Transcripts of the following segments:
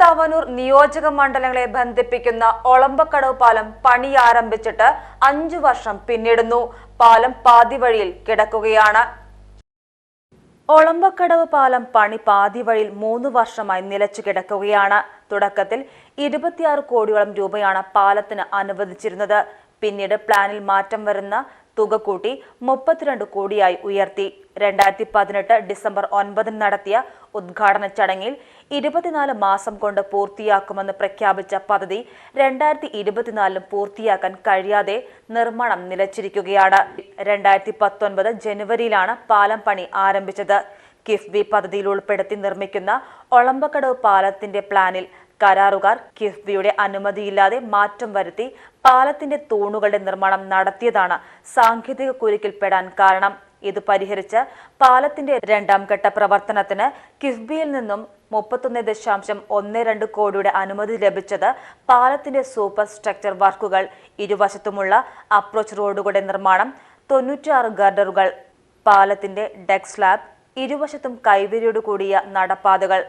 തവനൂർ നിയോജക മണ്ഡലങ്ങളെ ബന്ധിപ്പിക്കുന്ന ഒളമ്പക്കടവ് പാലം പണി ആരംഭിച്ചിട്ട് അഞ്ചു വർഷം പിന്നിടുന്നു. പാലം പാതി വഴിയിൽ കിടക്കുകയാണ്. ഒളമ്പക്കടവ് പാലം പണി പാതി വഴിയിൽ മൂന്ന് വർഷമായി നിലച്ചു കിടക്കുകയാണ്. തുടക്കത്തിൽ ഇരുപത്തിയാറ് കോടിയോളം രൂപയാണ് പാലത്തിന് അനുവദിച്ചിരുന്നത്. പിന്നീട് പ്ലാനിൽ മാറ്റം വരുന്ന തുക കൂട്ടി മുപ്പത്തിരണ്ട് കോടിയായി ഉയർത്തി. രണ്ടായിരത്തി പതിനെട്ട് ഡിസംബർ ഒൻപതിന് നടത്തിയ ഉദ്ഘാടന ചടങ്ങിൽ ഇരുപത്തിനാല് മാസം കൊണ്ട് പൂർത്തിയാക്കുമെന്ന് പ്രഖ്യാപിച്ച പദ്ധതി രണ്ടായിരത്തി ഇരുപത്തിനാലിലും പൂർത്തിയാക്കാൻ കഴിയാതെ നിർമ്മാണം നിലച്ചിരിക്കുകയാണ്. രണ്ടായിരത്തി പത്തൊൻപത് ജനുവരിയിലാണ് പാലം പണി ആരംഭിച്ചത്. കിഫ്ബി പദ്ധതിയിൽ ഉൾപ്പെടുത്തി നിർമ്മിക്കുന്ന ഒളമ്പക്കടവ് പാലത്തിന്റെ പ്ലാനിൽ കരാറുകാർ കിഫ്ബിയുടെ അനുമതിയില്ലാതെ മാറ്റം വരുത്തി പാലത്തിന്റെ തൂണുകളുടെ നിർമ്മാണം നടത്തിയതാണ് സാങ്കേതിക കുരുക്കിൽപ്പെടാൻ കാരണം. ഇത് പരിഹരിച്ച് പാലത്തിന്റെ രണ്ടാം ഘട്ട പ്രവർത്തനത്തിന് കിഫ്ബിയിൽ നിന്നും മുപ്പത്തൊന്ന് ദശാംശം ഒന്ന് രണ്ട് കോടിയുടെ അനുമതി ലഭിച്ചത് പാലത്തിന്റെ സൂപ്പർ സ്ട്രക്ചർ വർക്കുകൾ ഇരുവശത്തുമുള്ള അപ്രോച്ച് റോഡുകളുടെ നിർമ്മാണം തൊണ്ണൂറ്റിയാറ് ഗർഡറുകൾ പാലത്തിന്റെ ഡെക് സ്ലാബ് ഇരുവശത്തും കൈവരിയോട് കൂടിയ നടപ്പാതകൾ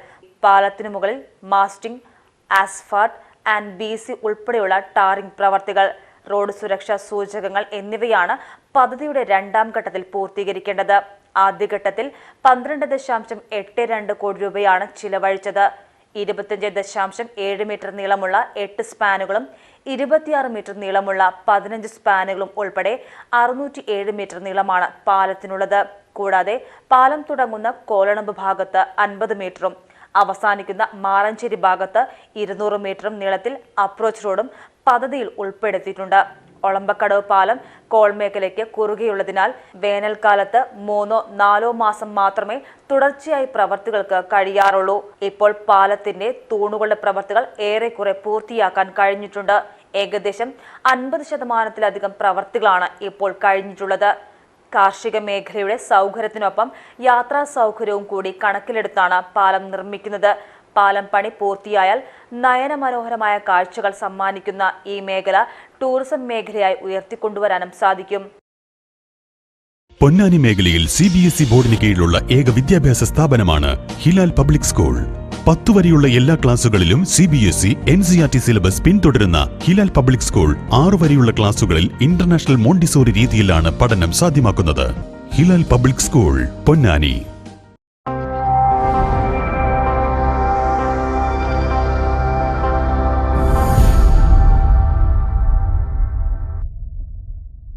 പാലത്തിനു മുകളിൽ mastic asphalt and B C ഉൾപ്പെടെയുള്ള ടാറിംഗ് പ്രവർത്തികൾ റോഡ് സുരക്ഷാ സൂചകങ്ങൾ എന്നിവയാണ് പദ്ധതിയുടെ രണ്ടാം ഘട്ടത്തിൽ പൂർത്തീകരിക്കേണ്ടത്. ആദ്യഘട്ടത്തിൽ പന്ത്രണ്ട് ദശാംശം എട്ട് രണ്ട് കോടി രൂപയാണ് ചിലവഴിച്ചത്. ഇരുപത്തിയഞ്ച് ദശാംശം ഏഴ് മീറ്റർ നീളമുള്ള എട്ട് സ്പാനുകളും ഇരുപത്തിയാറ് മീറ്റർ നീളമുള്ള പതിനഞ്ച് സ്പാനുകളും ഉൾപ്പെടെ അറുന്നൂറ്റി ഏഴ് മീറ്റർ നീളമാണ് പാലത്തിനുള്ളത്. കൂടാതെ പാലം തുടങ്ങുന്ന കോലണമ്പ് ഭാഗത്ത് അൻപത് മീറ്ററും അവസാനിക്കുന്ന മാറഞ്ചേരി ഭാഗത്ത് ഇരുന്നൂറ് മീറ്ററും നീളത്തിൽ അപ്രോച്ച് റോഡും പദ്ധതിയിൽ ഉൾപ്പെടുത്തിയിട്ടുണ്ട്. ഒളമ്പക്കടവ് പാലം കോൾ മേഖലയ്ക്ക് കുറുകെയുള്ളതിനാൽ വേനൽക്കാലത്ത് മൂന്നോ നാലോ മാസം മാത്രമേ തുടർച്ചയായി പ്രവർത്തികൾക്ക് കഴിയാറുള്ളൂ. ഇപ്പോൾ പാലത്തിന്റെ തൂണുകളുടെ പ്രവർത്തികൾ ഏറെക്കുറെ പൂർത്തിയാക്കാൻ കഴിഞ്ഞിട്ടുണ്ട്. ഏകദേശം അൻപത് ശതമാനത്തിലധികം പ്രവർത്തികളാണ് ഇപ്പോൾ കഴിഞ്ഞിട്ടുള്ളത്. കാർഷിക മേഖലയുടെ സൗകര്യത്തിനൊപ്പം യാത്രാ സൗകര്യവും കൂടി കണക്കിലെടുത്താണ് പാലം നിർമ്മിക്കുന്നത്. പാലം പണി പൂർത്തിയായാൽ നയനമനോഹരമായ കാഴ്ചകൾ സമ്മാനിക്കുന്ന ഈ മേഖല ടൂറിസം മേഖലയായി ഉയർത്തിക്കൊണ്ടുവരാനും സാധിക്കും. പൊന്നാനി മേഖലയിൽ സി ബി എസ് ഇ ബോർഡിന് കീഴിലുള്ള ഏക വിദ്യാഭ്യാസ സ്ഥാപനമാണ് ഹിലാൽ പബ്ലിക് സ്കൂൾ. പത്തു വരെയുള്ള എല്ലാ ക്ലാസുകളിലും C B S E N C R T syllabus പിന്തുടരുന്ന ഹിലാൽ പബ്ലിക് സ്കൂൾ ആറു വരെയുള്ള ക്ലാസുകളിൽ ഇന്റർനാഷണൽ മോണ്ടിസോറി രീതിയിലാണ് പഠനം സാധ്യമാക്കുന്നത്. Hilal public school Ponnani.